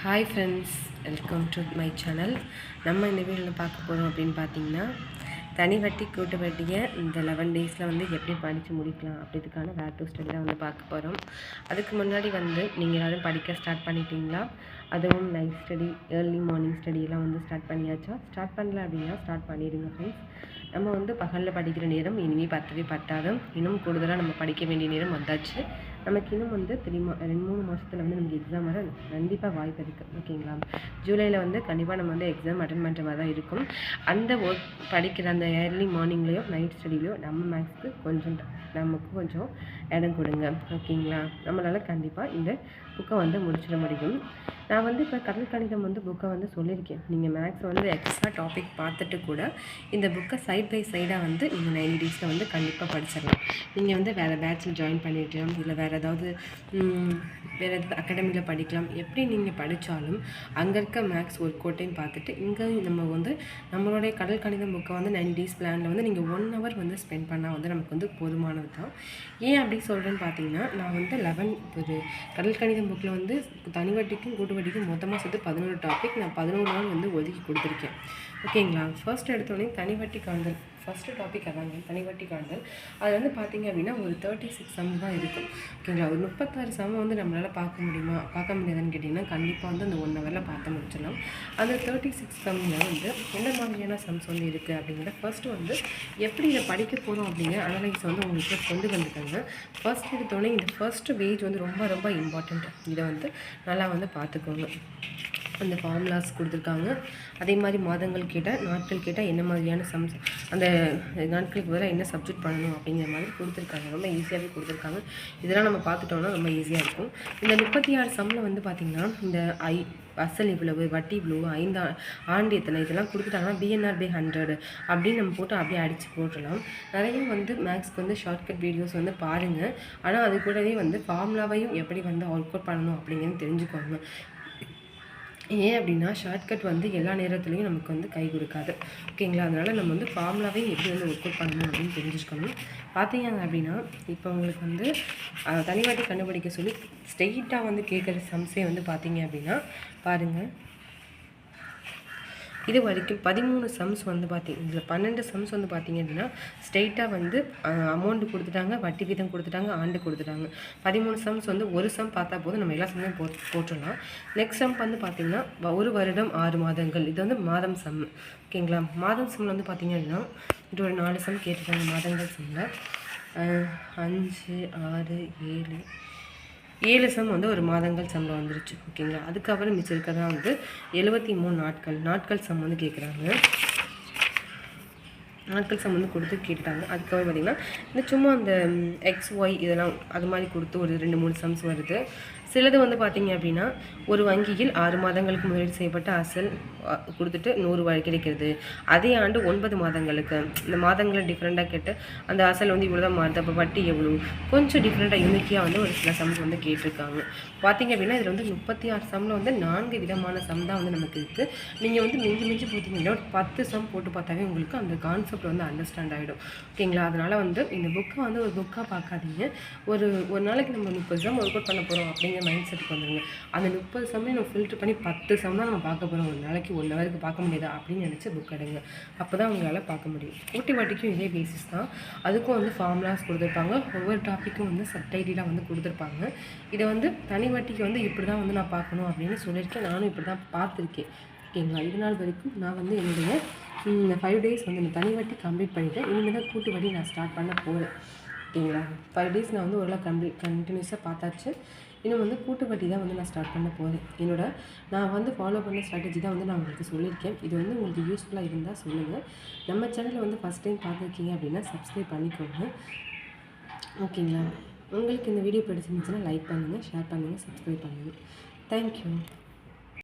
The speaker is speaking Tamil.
Hi friends welcome to my channel நம்ம இந்த வீடியோவில் பார்க்க போகிறோம் அப்படின்னு பார்த்தீங்கன்னா தனி வட்டி கூட்டு வட்டியை இந்த லெவன் டேஸில் வந்து எப்படி படித்து முடிக்கலாம் அப்படின்றதுக்கான வேர் டூ ஸ்டடி தான் வந்து பார்க்க போகிறோம் அதுக்கு முன்னாடி வந்து நீங்கள் எல்லோரும் படிக்க ஸ்டார்ட் பண்ணிட்டீங்களா? அதுவும் நைட் ஸ்டடி ஏர்லி மார்னிங் ஸ்டடியெல்லாம் வந்து ஸ்டார்ட் பண்ணியாச்சா? ஸ்டார்ட் பண்ணல அப்படின்னா ஸ்டார்ட் பண்ணிடுங்க ஃப்ரெண்ட்ஸ் நம்ம வந்து பகலில் படிக்கிற நேரம் இனிமேல் பத்தவே பத்தாது. இன்னும் கூடுதலாக நம்ம படிக்க வேண்டிய நேரம் வந்தாச்சு. நமக்கு இன்னும் வந்து தெரியுமா ரெண்டு மூணு மாதத்தில் வந்து நமக்கு எக்ஸாம் வர கண்டிப்பாக வாய்ப்பு இருக்குது ஓகேங்களா ஜூலையில் வந்து கண்டிப்பாக நம்ம வந்து எக்ஸாம் அட்டன் பண்ணுற மாதிரி தான் இருக்கும். அந்த ஒர்க் படிக்கிற அந்த ஏர்லி மார்னிங்லேயோ நைட் ஸ்டடிலையோ நம்ம மேக்ஸ்க்கு கொஞ்சம் நமக்கு கொஞ்சம் இடம் கொடுங்க. ஓகேங்களா நம்மளால் கண்டிப்பாக இந்த புக்கை வந்து முடிச்சிட முடியும். நான் நான் வந்து இப்போ கடல் கணிதம் வந்து புக்கை வந்து சொல்லியிருக்கேன். நீங்கள் மேக்ஸ் வந்து எக்ஸ்ட்ரா டாபிக் பார்த்துட்டு கூட இந்த புக்கை சைட் பை சைடாக வந்து நீங்கள் நைன்டி டேஸில் வந்து கண்டிப்பாக படிச்சிடலாம். நீங்கள் வந்து வேறு பேட்சில் ஜாயின் பண்ணிக்கலாம் இல்லை வேறு ஏதாவது வேறு ஏதாவது அகாடமியில் படிக்கலாம். எப்படி நீங்கள் படித்தாலும் அங்கே இருக்க மேக்ஸ் ஒர்க் அவுட்டையும் பார்த்துட்டு இங்கே நம்ம வந்து நம்மளுடைய கடல் கணிதம் புக்கை வந்து நைன் டேஸ் பிளானில் வந்து நீங்கள் ஒன் ஹவர் வந்து ஸ்பெண்ட் பண்ணால் வந்து நமக்கு வந்து போதுமானது தான். ஏன் அப்படி சொல்கிறேன்னு பார்த்தீங்கன்னா நான் வந்து லெவன் ஒரு கடல் கணிதம் புக்கில் வந்து தனி வட்டிக்கும் கூட்டு வட்டிக்கும் மொத்தமாக சேர்த்து பதினோரு டாபிக் நான் பதினோரு நாள் வந்து ஒதுக்கி கொடுத்துருக்கேன். ஓகேங்களா ஃபர்ஸ்ட் எடுத்தோடனே தனிவட்டி காண்தல் ஃபஸ்ட்டு டாபிக் அதாங்க பனிவட்டி வட்டி அது வந்து பார்த்திங்க அப்படின்னா ஒரு தேர்ட்டி சிக்ஸ் சம் தான் இருக்கும். ஓகேங்களா ஒரு முப்பத்தாறு சம் வந்து நம்மளால் பார்க்க முடியுமா? பார்க்க முடியாதுன்னு கேட்டிங்கன்னா கண்டிப்பாக வந்து அந்த ஒன் ஹவரில் பார்த்து முடிச்சிடலாம். அந்த தேர்ட்டி சிக்ஸ் சம்மில் வந்து என்ன மாதிரியான சம்ஸ் வந்து இருக்குது அப்படிங்கிறத ஃபர்ஸ்ட்டு வந்து எப்படி இதை படிக்க போகிறோம் அப்படிங்கிற அனலைஸ் வந்து உங்களுக்கு கொண்டு வந்துட்டாங்க ஃபர்ஸ்ட் எடுத்தோடனே இந்த ஃபஸ்ட்டு பேஜ் வந்து ரொம்ப ரொம்ப இம்பார்ட்டண்ட் இதை வந்து நல்லா வந்து பார்த்துக்கோங்க. அந்த ஃபார்முலாஸ் கொடுத்துருக்காங்க. அதே மாதிரி மாதங்கள் கேட்டால் நாட்கள் கேட்டால் என்ன மாதிரியான சம்ஸ் அந்த நாட்களுக்கு பதிலாக என்ன சப்ஜெக்ட் பண்ணணும் அப்படிங்கிற மாதிரி கொடுத்துருக்காங்க. ரொம்ப ஈஸியாகவே கொடுத்துருக்காங்க. இதெல்லாம் நம்ம பார்த்துட்டோம்னா ரொம்ப ஈஸியாக இருக்கும். இந்த முப்பத்தி ஆறு சம்மில் வந்து பார்த்திங்கன்னா இந்த ஐ அசல் இவ்வளவு வட்டி இவ்வளவு ஐந்தா ஆண்டு எத்தனை இதெல்லாம் கொடுத்துட்டாங்கன்னா பிஎன்ஆர் பை ஹண்ட்ரட் அப்படின்னு நம்ம போட்டு அப்படியே அடித்து போட்டுடலாம். நிறைய வந்து மேக்ஸ்க்கு வந்து ஷார்ட்கட் வீடியோஸ் வந்து பாருங்கள் ஆனால் அது கூடவே வந்து ஃபார்முலாவையும் எப்படி வந்து அவுட் அவுட் பண்ணணும் அப்படிங்கிறது தெரிஞ்சுக்கோங்க. ஏன் அப்படின்னா ஷார்ட்கட் வந்து எல்லா நேரத்துலையும் நமக்கு வந்து கை கொடுக்காது. ஓகேங்களா அதனால் நம்ம வந்து ஃபார்முலாவே எப்படி வந்து ஒர்க் அவுட் பண்ணணும் அப்படின்னு தெரிஞ்சுக்கணும். பார்த்தீங்க அப்படின்னா இப்போ உங்களுக்கு வந்து தனிவாட்டி கண்டுபிடிக்க சொல்லி ஸ்ட்ரெயிட்டாக வந்து கேட்குற சம்ஸே வந்து பார்த்தீங்க அப்படின்னா பாருங்கள் இது வரைக்கும் பதிமூணு சம்ஸ் வந்து பார்த்திங்க இதில் பன்னெண்டு சம்ஸ் வந்து பார்த்தீங்க அப்படின்னா ஸ்ட்ரெயிட்டாக வந்து அமௌண்ட்டு கொடுத்துட்டாங்க வட்டி வீதம் கொடுத்துட்டாங்க ஆண்டு கொடுத்துட்டாங்க. பதிமூணு சம்ஸ் வந்து ஒரு சம் பார்த்தா போதும். நம்ம எல்லா சம்மையும் போ போட்டுடலாம். நெக்ஸ்ட் சம் வந்து பார்த்திங்கன்னா ஒரு வருடம் ஆறு மாதங்கள். இது வந்து மாதம் சம் ஓகேங்களா மாதம் சம்மில் வந்து பார்த்திங்க அப்படின்னா இது ஒரு நாலு சம் கேட்டுருக்காங்க மாதங்கள் சம்மில் அஞ்சு ஆறு ஏழு ஏழு சம் வந்து ஒரு மாதங்கள் சம்பளம் வந்துருச்சு ஓகேங்களா? அதுக்கப்புறம் மிச்சம் இருக்கிறதா வந்து எழுபத்தி மூணு நாட்கள். நாட்கள் சம் வந்து கேட்குறாங்க நாட்கள் சம் வந்து கொடுத்து கேட்டாங்க அதுக்கப்புறம் பார்த்திங்கன்னா இந்த சும்மா அந்த எக்ஸ் ஒய் இதெல்லாம் அது மாதிரி கொடுத்து ஒரு ரெண்டு மூணு சம்ஸ் வருது. சிலது வந்து பார்த்தீங்க அப்படின்னா ஒரு வங்கியில் ஆறு மாதங்களுக்கு முதலீடு செய்யப்பட்ட அசல் கொடுத்துட்டு நூறு ரூபாய் கிடைக்கிறது. அதே ஆண்டு ஒன்பது மாதங்களுக்கு. இந்த மாதங்களை டிஃப்ரெண்ட்டாக கேட்டு அந்த அசல் வந்து இவ்வளோ தான் மாறுது. அப்போ வட்டி எவ்வளோ கொஞ்சம் டிஃப்ரெண்ட்டாக யூனிக்கியாக வந்து ஒரு சில சம்ஸ் வந்து கேட்டிருக்காங்க. பார்த்தீங்க அப்படின்னா இதில் வந்து முப்பத்தி ஆறு சம்மில் வந்து நான்கு விதமான சம் தான் வந்து நமக்கு இருக்குது நீங்கள் வந்து மிஞ்சி மிஞ்சி பார்த்தீங்கன்னா ஒரு பத்து சம் போட்டு பார்த்தாவே உங்களுக்கு அந்த கான்செப்ட் வந்து அண்டர்ஸ்டாண்ட் ஆகிடும் ஓகேங்களா அதனால் வந்து இந்த புக்கை வந்து ஒரு புக்காக பார்க்காதீங்க. ஒரு ஒரு நாளைக்கு நம்ம முப்பது சம் ஒர்க் அவுட் பண்ண போகிறோம் அப்படிங்கிற மைண்ட் செட்டுக்கு வந்துடுங்க அந்த முப்பது சம்மையும் நம்ம ஃபில்டர் பண்ணி பத்து சம் தான் நம்ம பார்க்க போகிறோம் ஒரு நாளைக்கு ஒன் ஹவருக்கு பார்க்க முடியாதா அப்படின்னு நினச்சி புக் எடுங்க. அப்போ தான் உங்களால் பார்க்க முடியும். கூட்டி வாட்டிக்கும் இதே பேசிஸ் தான். அதுக்கும் வந்து ஃபார்முலாஸ் கொடுத்துருப்பாங்க. ஒவ்வொரு டாப்பிக்கும் வந்து சப்டைட்டிலாக வந்து கொடுத்துருப்பாங்க. இதை வந்து தனி வாட்டிக்கு வந்து இப்படி தான் வந்து நான் பார்க்கணும் அப்படின்னு சொல்லியிருக்கேன். நானும் இப்படி தான் பார்த்துருக்கேன் ஓகேங்களா இது நாள் வரைக்கும் நான் வந்து என்னுடைய ஃபைவ் டேஸ் வந்து இந்த தனி வாட்டி கம்ப்ளீட் பண்ணிவிட்டேன் இனிமேல் தான் கூட்டு வட்டி நான் ஸ்டார்ட் பண்ண போகிறேன் ஓகேங்களா ஃபைவ் டேஸ் நான் வந்து ஓரளவு கம்ப்ளீட் கண்டினியூஸாக பார்த்தாச்சு. இன்னும் வந்து கூட்டு வட்டி தான் வந்து நான் ஸ்டார்ட் பண்ண போகிறேன் என்னோட நான் வந்து ஃபாலோ பண்ண ஸ்ட்ராட்டஜி தான் வந்து நான் உங்களுக்கு சொல்லியிருக்கேன். இது வந்து உங்களுக்கு யூஸ்ஃபுல்லாக இருந்தால் சொல்லுங்கள் நம்ம சேனலில் வந்து ஃபஸ்ட் டைம் பார்த்துருக்கீங்க அப்படின்னா சப்ஸ்கிரைப் பண்ணிக்கோங்க. ஓகேங்களா? உங்களுக்கு இந்த வீடியோ பிடிச்சிருந்துச்சுன்னா லைக் பண்ணுங்கள் ஷேர் பண்ணுங்கள் சப்ஸ்கிரைப் பண்ணுங்கள் தேங்க்யூ